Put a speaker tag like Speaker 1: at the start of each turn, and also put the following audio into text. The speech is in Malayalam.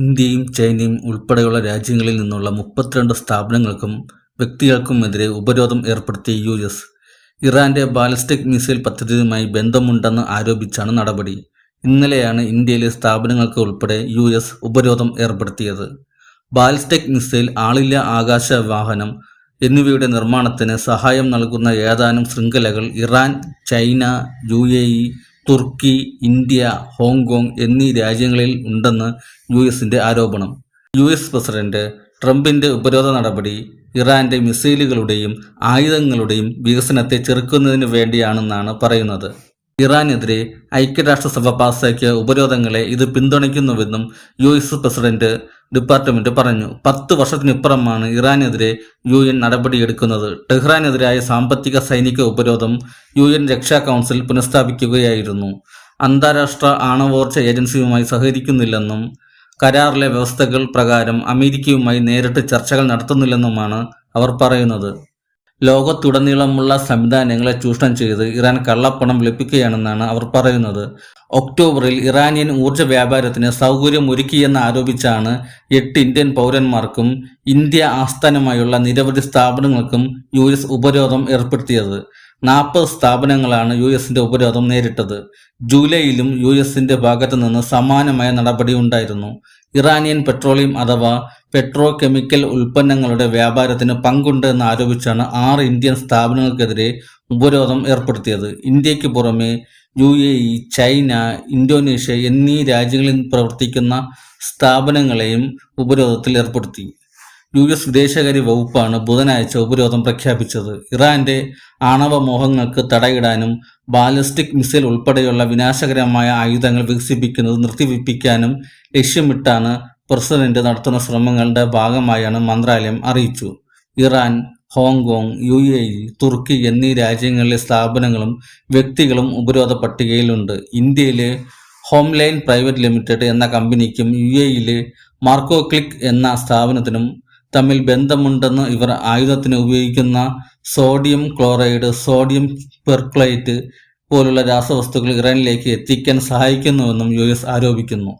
Speaker 1: ഇന്ത്യയും ചൈനയും ഉൾപ്പെടെയുള്ള രാജ്യങ്ങളിൽ നിന്നുള്ള മുപ്പത്തിരണ്ട് സ്ഥാപനങ്ങൾക്കും വ്യക്തികൾക്കുമെതിരെ ഉപരോധം ഏർപ്പെടുത്തിയ യു എസ്. ഇറാന്റെ ബാലിസ്റ്റിക് മിസൈൽ പദ്ധതിയുമായി ബന്ധമുണ്ടെന്ന് ആരോപിച്ചാണ് നടപടി. ഇന്നലെയാണ് ഇന്ത്യയിലെ സ്ഥാപനങ്ങൾക്ക് ഉൾപ്പെടെ യു എസ് ഉപരോധം ഏർപ്പെടുത്തിയത്. ബാലിസ്റ്റിക് മിസൈൽ ആളില്ല ആകാശ വാഹനം എന്നിവയുടെ നിർമ്മാണത്തിന് സഹായം നൽകുന്ന ഏതാനും ശൃംഖലകൾ ഇറാൻ ചൈന യു എ തുർക്കി ഇന്ത്യ ഹോങ്കോങ് എന്നീ രാജ്യങ്ങളിൽ ഉണ്ടെന്ന് യു എസിന്റെ ആരോപണം. യു എസ് പ്രസിഡന്റ് ട്രംപിന്റെ ഉപരോധ നടപടി ഇറാന്റെ മിസൈലുകളുടെയും ആയുധങ്ങളുടെയും വികസനത്തെ ചെറുക്കുന്നതിന് വേണ്ടിയാണെന്നാണ് പറയുന്നത്. ഇറാനെതിരെ ഐക്യരാഷ്ട്രസഭ പാസാക്കിയ ഉപരോധങ്ങളെ ഇത് പിന്തുണയ്ക്കുന്നുവെന്നും യു എസ് പ്രസിഡന്റ് ഡിപ്പാർട്ട്മെന്റ് പറഞ്ഞു. പത്ത് വർഷത്തിനിപ്പുറമാണ് ഇറാനെതിരെ യു എൻ നടപടിയെടുക്കുന്നത്. ടെഹ്റാനെതിരായ സാമ്പത്തിക സൈനിക ഉപരോധം യു എൻ രക്ഷാ കൗൺസിൽ പുനഃസ്ഥാപിക്കുകയായിരുന്നു. അന്താരാഷ്ട്ര ആണവോർജ ഏജൻസിയുമായി സഹകരിക്കുന്നില്ലെന്നും കരാറിലെ വ്യവസ്ഥകൾ പ്രകാരം അമേരിക്കയുമായി നേരിട്ട് ചർച്ചകൾ നടത്തുന്നില്ലെന്നുമാണ് അവർ പറയുന്നത്. ലോകത്തുടനീളമുള്ള സംവിധാനങ്ങളെ ചൂഷണം ചെയ്ത് ഇറാൻ കള്ളപ്പണം ലഭിക്കുകയാണെന്നാണ് അവർ പറയുന്നത്. ഒക്ടോബറിൽ ഇറാനിയൻ ഊർജ വ്യാപാരത്തിന് സൗകര്യമൊരുക്കിയെന്ന് ആരോപിച്ചാണ് എട്ട് ഇന്ത്യൻ പൗരന്മാർക്കും ഇന്ത്യ ആസ്ഥാനമായുള്ള നിരവധി സ്ഥാപനങ്ങൾക്കും യു എസ് ഉപരോധം ഏർപ്പെടുത്തിയത്. നാൽപ്പത് സ്ഥാപനങ്ങളാണ് യു എസിന്റെ ഉപരോധം നേരിട്ടത്. ജൂലൈയിലും യു എസിന്റെ ഭാഗത്തു നിന്ന് സമാനമായ നടപടി ഉണ്ടായിരുന്നു ഇറാനിയൻ പെട്രോളിയം അഥവാ പെട്രോ കെമിക്കൽ ഉൽപ്പന്നങ്ങളുടെ വ്യാപാരത്തിന് പങ്കുണ്ട് എന്ന് ആരോപിച്ചാണ് ആറ് ഇന്ത്യൻ സ്ഥാപനങ്ങൾക്കെതിരെ ഉപരോധം ഏർപ്പെടുത്തിയത്. ഇന്ത്യയ്ക്ക് പുറമെ U A E China Indonesia എന്നീ രാജ്യങ്ങളിൽ പ്രവർത്തിക്കുന്ന സ്ഥാപനങ്ങളെയും ഉപരോധത്തിൽ ഏർപ്പെടുത്തി. യു എസ് വിദേശകാര്യ വകുപ്പാണ് ബുധനാഴ്ച ഉപരോധം പ്രഖ്യാപിച്ചത്. ഇറാന്റെ ആണവ മോഹങ്ങൾക്ക് തടയിടാനും ബാലിസ്റ്റിക് മിസൈൽ ഉൾപ്പെടെയുള്ള വിനാശകരമായ ആയുധങ്ങൾ വികസിപ്പിക്കുന്നത് നിർത്തിവെപ്പിക്കാനും ലക്ഷ്യമിട്ടാണ് പ്രസിഡന്റ് നടത്തുന്ന ശ്രമങ്ങളുടെ ഭാഗമായാണ് മന്ത്രാലയം അറിയിച്ചു. Iran Hong Kong U A E തുർക്കി എന്നീ രാജ്യങ്ങളിലെ സ്ഥാപനങ്ങളും വ്യക്തികളും ഉപരോധ പട്ടികയിലുണ്ട് ഇന്ത്യയിലെ ഹോംലൈൻ പ്രൈവറ്റ് ലിമിറ്റഡ് എന്ന കമ്പനിക്കും യു എയിലെ മാർക്കോ ക്ലിക്ക് എന്ന സ്ഥാപനത്തിനും തമ്മിൽ ബന്ധമുണ്ടെന്ന് ഇവർ ആയുധത്തിന് ഉപയോഗിക്കുന്ന സോഡിയം ക്ലോറൈഡ് സോഡിയം പെർക്ലൈറ്റ് പോലുള്ള രാസവസ്തുക്കൾ ഇറാനിലേക്ക് എത്തിക്കാൻ സഹായിക്കുന്നുവെന്നും യു ആരോപിക്കുന്നു.